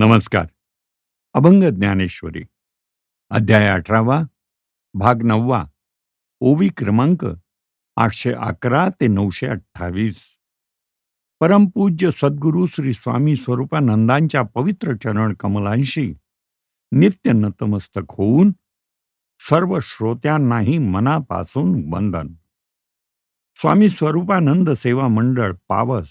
नमस्कार. अभंग ज्ञानेश्वरी. अध्याय अठरावा भाग नववा ओवी क्रमांक आठशे अकरा ते नऊशे अठ्ठावीस. परमपूज्य सद्गुरू श्री स्वामी स्वरूपानंदांच्या पवित्र चरण कमलांशी नित्य नतमस्तक होऊन सर्व श्रोत्यांनाही मनापासून वंदन. स्वामी स्वरूपानंद सेवा मंडळ पावस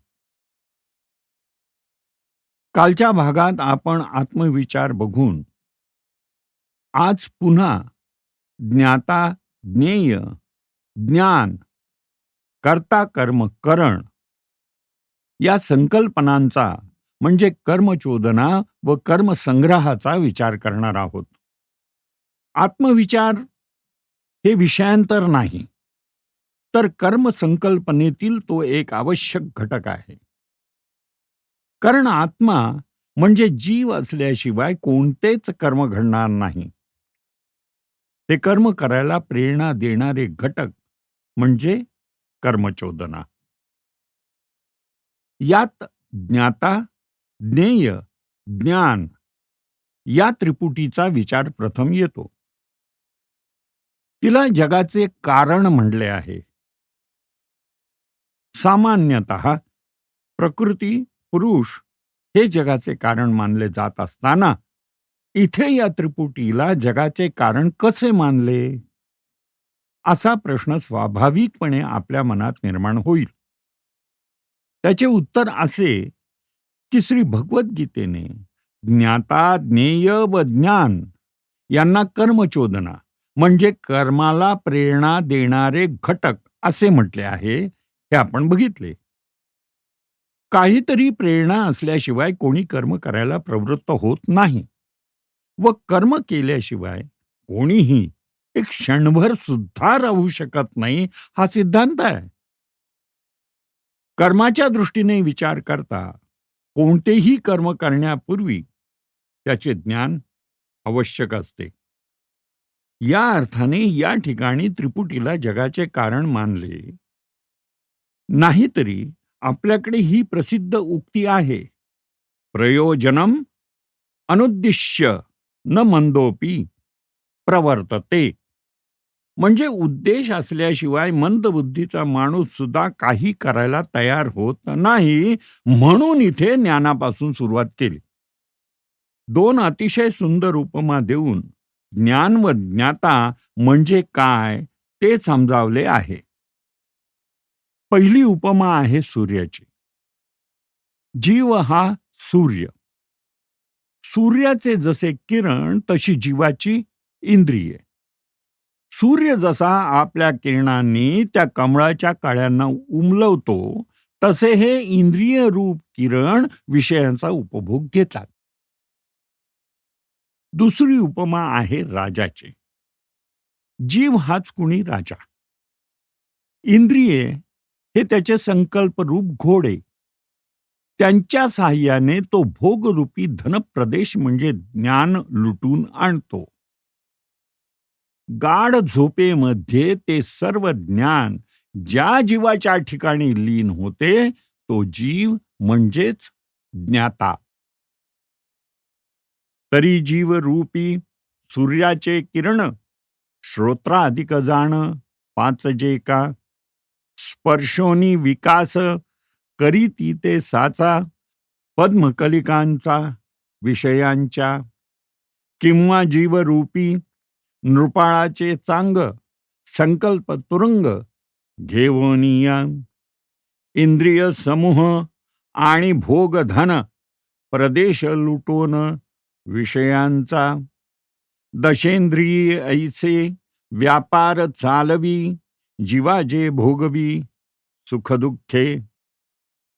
कालच्या भागात आपण आत्मविचार बघून आज पुन्हा ज्ञाता ज्ञेय ज्ञान कर्ता कर्म करण या संकल्पनांचा म्हणजे कर्मचोदना व कर्मसंग्रहाचा विचार करणार आहोत. आत्मविचार हे विषयांतर नाही तर कर्मसंकल्पनेतील तो एक आवश्यक घटक आहे. कारण आत्मा म्हणजे जीव असल्याशिवाय कोणतेच कर्म घडणार नाही. ते कर्म करायला प्रेरणा देणारे घटक म्हणजे कर्मचोदना. यात ज्ञाता ज्ञेय ज्ञान या त्रिपुटीचा विचार प्रथम येतो. तिला जगाचे कारण म्हणले आहे. सामान्यतः प्रकृती पुरुष हे जगाचे कारण मानले जात असताना इथे या त्रिपुटीला जगाचे कारण कसे मानले? असा प्रश्न स्वाभाविकपणे आपल्या मनात निर्माण होईल. त्याचे उत्तर असे की श्री भगवद्गीतेने ज्ञाता ज्ञेय व ज्ञान यांना कर्मचोदना म्हणजे कर्माला प्रेरणा देणारे घटक असे म्हटले आहे हे आपण बघितले. काहीतरी प्रेरणा असल्याशिवाय कोणी कर्म करायला प्रवृत्त होत नाही. व कर्म केल्याशिवाय कोणीही एक क्षणभर सुद्धा राहू शकत नाही हा सिद्धांत आहे. कर्माच्या दृष्टीने विचार करता कोणतेही कर्म करण्यापूर्वी त्याचे ज्ञान आवश्यक असते. या अर्थाने या ठिकाणी त्रिपुटीला जगाचे कारण मानले. नाहीतरी आपल्याकडे ही प्रसिद्ध उक्ती आहे. प्रयोजनम अनुद्दिश्य न मंदोपी प्रवर्तते. म्हणजे उद्देश असल्याशिवाय मंदबुद्धीचा माणूस सुद्धा काही करायला तयार होत नाही म्हणून इथे ज्ञानापासून सुरुवात केली. दोन अतिशय सुंदर उपमा देऊन ज्ञान व ज्ञाता म्हणजे काय ते समजावले आहे. पहिली उपमा आहे सूर्याची. जीव हा सूर्य. सूर्याचे जसे किरण तशी जीवाची इंद्रिये. सूर्य जसा आपल्या किरणांनी त्या कमळाच्या काळ्यांना उमलवतो तसे हे इंद्रिय रूप किरण विषयांचा उपभोग घेतात. दुसरी उपमा आहे राजाची. जीव हाच कुणी राजा. इंद्रिये हे त्याचे संकल्प रूप घोडे. त्यांच्या साह्याने तो भोगरूपी धनप्रदेश म्हणजे ज्ञान लुटून आणतो. गाढ झोपेमध्ये ते सर्व ज्ञान ज्या जीवाच्या ठिकाणी लीन होते तो जीव म्हणजेच ज्ञाता. तरी जीवरूपी सूर्याचे किरण श्रोत्रा अधिक जाण पाच जे का? स्पर्शोनी विकास करीती ते साचा पद्मकलिकांचा विषयांच्या किंवा जीवरूपी नृपाळाचे चांग संकल्प तुरुंग घेवनिया इंद्रिय समूह आणि भोगधन प्रदेश लुटोन विषयांचा. दशेंद्रिय ऐसे व्यापार चालवी जीवाजे भोगवी सुखदुःखे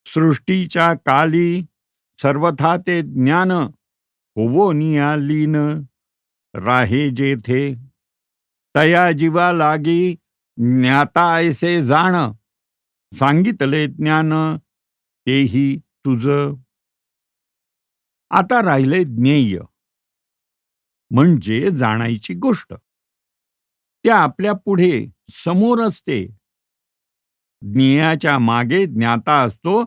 सृष्टीच्या काली सर्वथा ते ज्ञान होवो निया लीन राहे जेथे. तया जीवा लागी ज्ञाता ऐसे जाण सांगितले ज्ञान तेही तुझ. आता राहिले ज्ञेय म्हणजे जाणायची गोष्ट. त्या आपल्या पुढे समोर असते. ज्ञेयाच्या मागे ज्ञाता असतो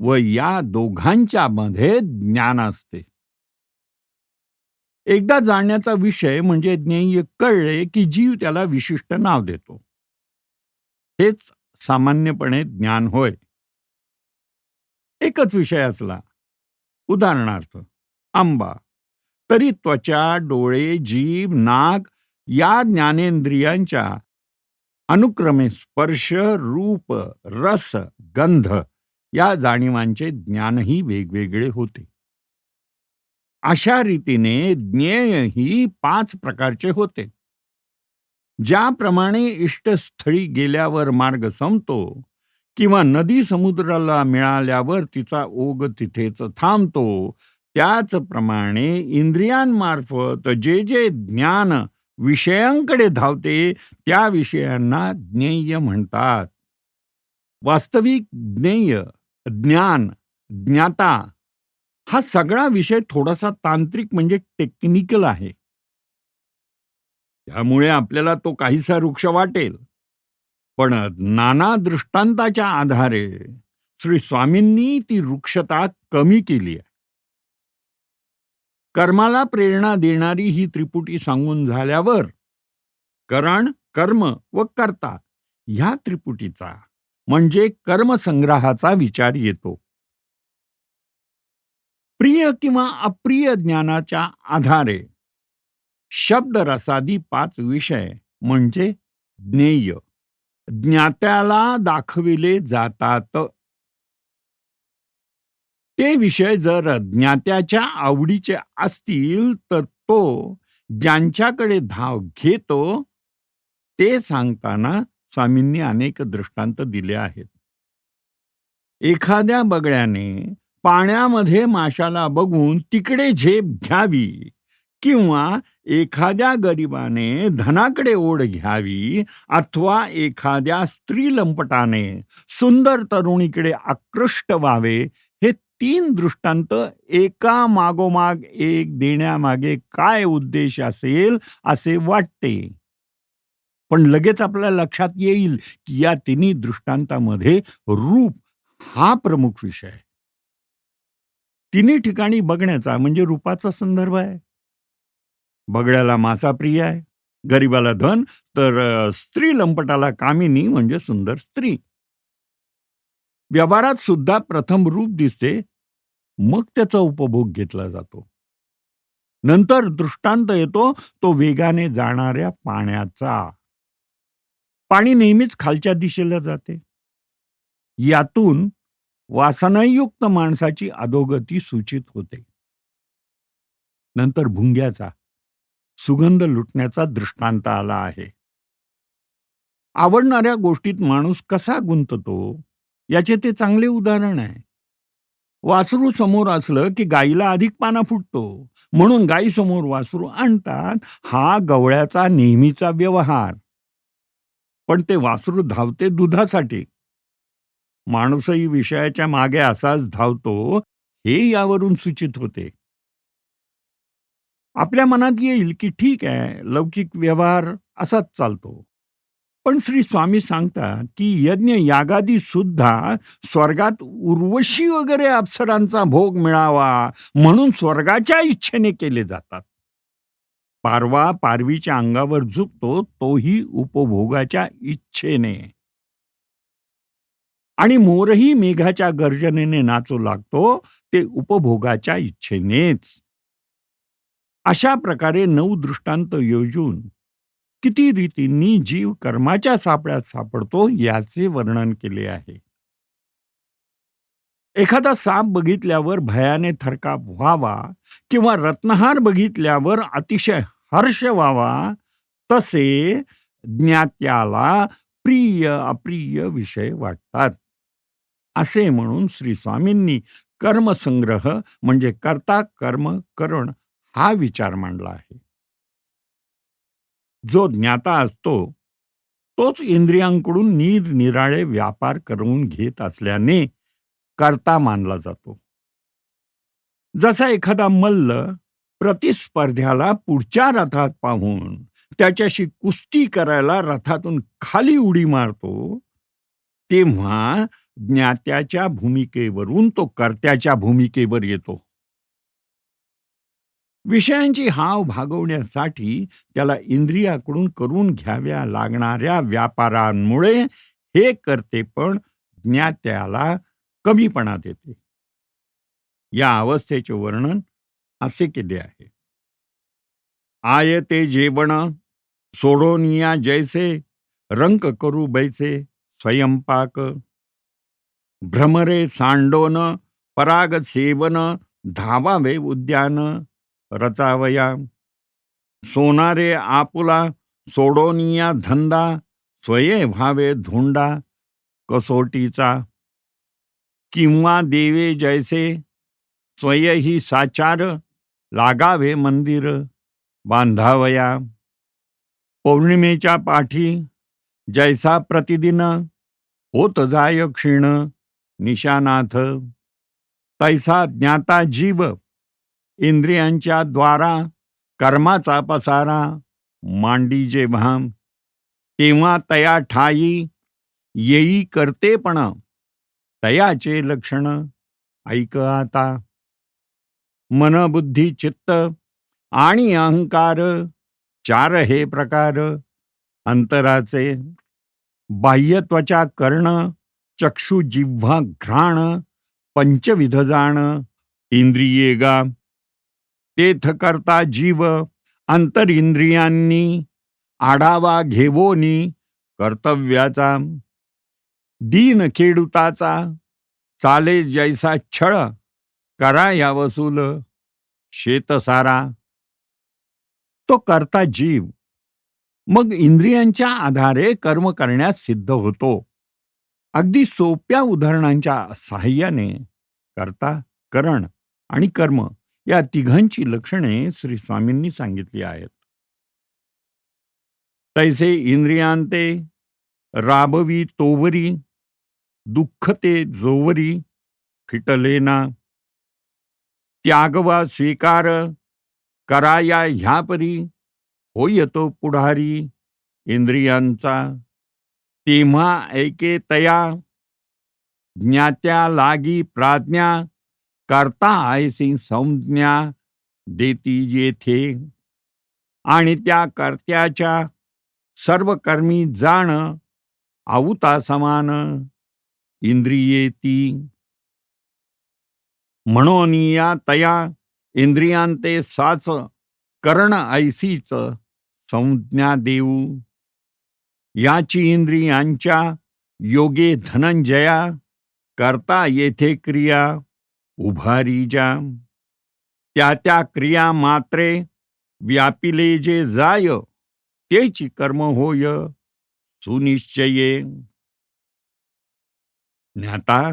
व या दोघांच्या मध्ये ज्ञान असते. एकदा जाणण्याचा विषय म्हणजे ज्ञेय कळले की जीव त्याला विशिष्ट नाव देतो. हेच सामान्यपणे ज्ञान होय. एकच विषय असला. उदाहरणार्थ आंबा. तरी त्वचा डोळे जीभ नाक या ज्ञानेंद्रियांच्या अनुक्रमे स्पर्श रूप रस गंध या जाणीवांचे ज्ञानही वेगवेगळे होते. अशा रीतीने ज्ञेय ही पाच प्रकारचे होते. ज्याप्रमाणे इष्टस्थळी गेल्यावर मार्ग संपतो किंवा नदी समुद्राला मिळाल्यावर तिचा ओघ तिथेच थांबतो त्याचप्रमाणे इंद्रियांमार्फत जे जे ज्ञान विषयांकडे धावते त्या विषयांना ज्ञेय म्हणतात. वास्तविक ज्ञेय ज्ञान ज्ञाता हा सगळा विषय थोडासा तांत्रिक म्हणजे टेक्निकल आहे. त्यामुळे आपल्याला तो काहीसा वृक्ष वाटेल. पण नाना दृष्टांताच्या आधारे श्री स्वामींनी ती वृक्षता कमी केली आहे. कर्माला प्रेरणा देणारी ही त्रिपुटी सांगून झाल्यावर करण कर्म व कर्ता ह्या त्रिपुटीचा म्हणजे कर्मसंग्रहाचा विचार येतो. प्रिय किंवा अप्रिय ज्ञानाच्या आधारे शब्द रसादी पाच विषय म्हणजे ज्ञेय. ज्ञात्याला दाखविले जातात ते विषय जर ज्ञात्याच्या आवडीचे असतील तर तो ज्यांच्याकडे धाव घेतो ते सांगताना स्वामींनी अनेक दृष्टांत दिले आहेत. एखाद्या बगड्याने पाण्यामध्ये माशाला बघून तिकडे झेप घ्यावी किंवा एखाद्या गरिबाने धनाकडे ओढ घ्यावी अथवा एखाद्या स्त्री लंपटाने सुंदर तरुणीकडे आकृष्ट व्हावे तीन दृष्टांत एका मागोमाग एक देण्यामागे काय उद्देश असेल असे वाटते. पण लगेच आपल्या लक्षात येईल की या तिन्ही दृष्टांतामध्ये रूप हा प्रमुख विषय आहे. तिन्ही ठिकाणी बघण्याचा म्हणजे रूपाचा संदर्भ आहे. बगड्याला मासा प्रिय आहे. गरीबाला धन तर स्त्री लंपटाला कामिनी म्हणजे सुंदर स्त्री. व्यवहारात सुद्धा प्रथम रूप दिसते मग त्याचा उपभोग घेतला जातो. नंतर दृष्टांत येतो तो वेगाने जाणाऱ्या पाण्याचा. पाणी नेहमीच खालच्या दिशेला जाते. यातून वासनायुक्त माणसाची अधोगती सूचित होते. नंतर भुंग्याचा सुगंध लुटण्याचा दृष्टांत आला आहे. आवडणाऱ्या गोष्टीत माणूस कसा गुंततो याचे ते चांगले उदाहरण आहे. वासरू समोर असलं की गाईला अधिक पाना फुटतो. म्हणून गाई समोर वासरू आणतात. हा गवळ्याचा नेहमीचा व्यवहार. पण ते वासरू धावते दुधासाठी. माणूसही विषयाच्या मागे असाच धावतो हे यावरून सूचित होते. आपल्या मनात येईल की ठीक आहे लौकिक व्यवहार असाच चालतो. पण श्री स्वामी सांगतात की यज्ञ यागादी सुद्धा स्वर्गात उर्वशी वगैरे अप्सरांचा भोग मिळावा म्हणून स्वर्गाच्या इच्छेने केले जातात. पारवा पारवीच्या अंगावर झुकतो तोही उपभोगाच्या इच्छेने. आणि मोरही मेघाच्या गर्जनेने नाचू लागतो ते उपभोगाच्या इच्छेनेच. अशा प्रकारे नऊ दृष्टांत योजून किती रीतींनी जीव कर्माच्या सापळ्यात सापडतो याचे वर्णन केले आहे. एखादा साप बघितल्यावर भयाने थरकाप व्हावा किंवा रत्नहार बघितल्यावर अतिशय हर्ष व्हावा तसे ज्ञात्याला प्रिय अप्रिय विषय वाटतात. असे म्हणून श्री स्वामींनी कर्मसंग्रह म्हणजे कर्ता कर्म करण हा विचार मांडला आहे. जो ज्ञाता असतो तोच इंद्रियांकडून निरनिराळे व्यापार करून घेत असल्याने कर्ता मानला जातो. जसा एखादा मल्ल प्रतिस्पर्ध्याला पुढच्या रथात पाहून त्याच्याशी कुस्ती करायला रथातून खाली उडी मारतो तेव्हा ज्ञात्याच्या भूमिकेवरून तो कर्त्याच्या भूमिकेवर येतो. विषयांची हाव भागवण्यासाठी त्याला इंद्रियाकडून करून घ्याव्या लागणाऱ्या व्यापारांमुळे हे करते पण ज्ञात्याला कमीपणा देते. या अवस्थेचे वर्णन असे केले आहे. आयते जेवण सोडोनिया जैसे रंक करू बैसे स्वयंपाक. भ्रमरे सांडोन पराग सेवन धावावे उद्यान. रचावया. सोनारे आपुला सोडोनिया धंदा स्वये व्हावे धोंडा कसोटीचा. किंवा देवे जैसे स्वयही साचार लागावे मंदिर बांधावया. पौर्णिमेच्या पाठी जैसा प्रतिदिन होत जाय क्षीण निशानाथ. तैसा ज्ञाता जीव इंद्रियांच्या द्वारा कर्माचा पसारा मांडी जेव्हा तेव्हा तया ठाई येई करतेपण तयाचे लक्षण ऐक आता. मन बुद्धी चित्त आणि अहंकार चार हे प्रकार अंतराचे बाह्य त्वचा कर्ण चक्षु जिव्हा घ्राण पंचविध जाण इंद्रिये गा तेथ करता जीव अंतर इंद्रियांनी आढावा घेवोनी कर्तव्याचा दीन खेडुताचा चाले जैसा छळ करा या वसूल शेतसारा. तो करता जीव. मग इंद्रियांच्या आधारे कर्म करण्यास सिद्ध होतो. अगदी सोप्या उदाहरणांच्या सहाय्याने करता करण आणि कर्म. या तिघांची लक्षणे श्री स्वामींनी सांगितली आहेत. तैसे इंद्रियांते राबवी तोवरी दुःख ते जोवरी फिटलेना त्यागवा स्वीकार कराया ह्यापरी होय तो पुढारी इंद्रियांचा तेव्हा ऐके तया ज्ञात्या लागी प्राज्ञा करता आयसी संज्ञा देती येथे आणि त्या कर्त्याच्या सर्व कर्मी जाण आऊता समान इंद्रिये ती म्हणून या तया इंद्रियांते साच कर्ण ऐसीच संज्ञा देऊ. याची इंद्रियांच्या योगे धनंजया करता येथे क्रिया. उभारी ज्या त्या त्या क्रिया मात्रे व्यापिले जे जाय. तेची कर्म होय सुनिश्चये. ज्ञाता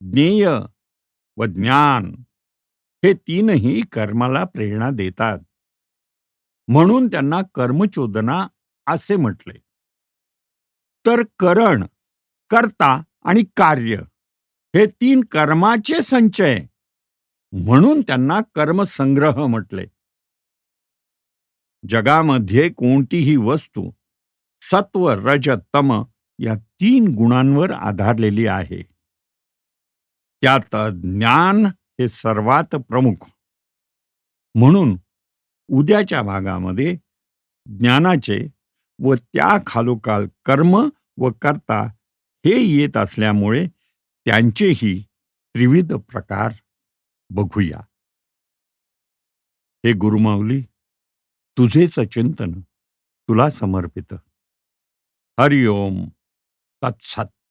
ज्ञेय व ज्ञान हे तीनही कर्माला प्रेरणा देतात. म्हणून त्यांना कर्मचोदना असे म्हटले. तर करण कर्ता आणि कार्य हे तीन कर्माचे संचय. म्हणून त्यांना कर्मसंग्रह म्हटले. जगामध्ये कोणतीही वस्तू सत्व रज तम या तीन गुणांवर आधारलेली आहे. त्यात ज्ञान हे सर्वात प्रमुख. म्हणून उद्याच्या भागामध्ये ज्ञानाचे व त्या खालोखाल कर्म व कर्ता हे येत असल्यामुळे त्यांचेही त्रिविध प्रकार बघूया. हे गुरुमाऊली तुझेच चिंतन तुला समर्पित. हरिओम तत्सत.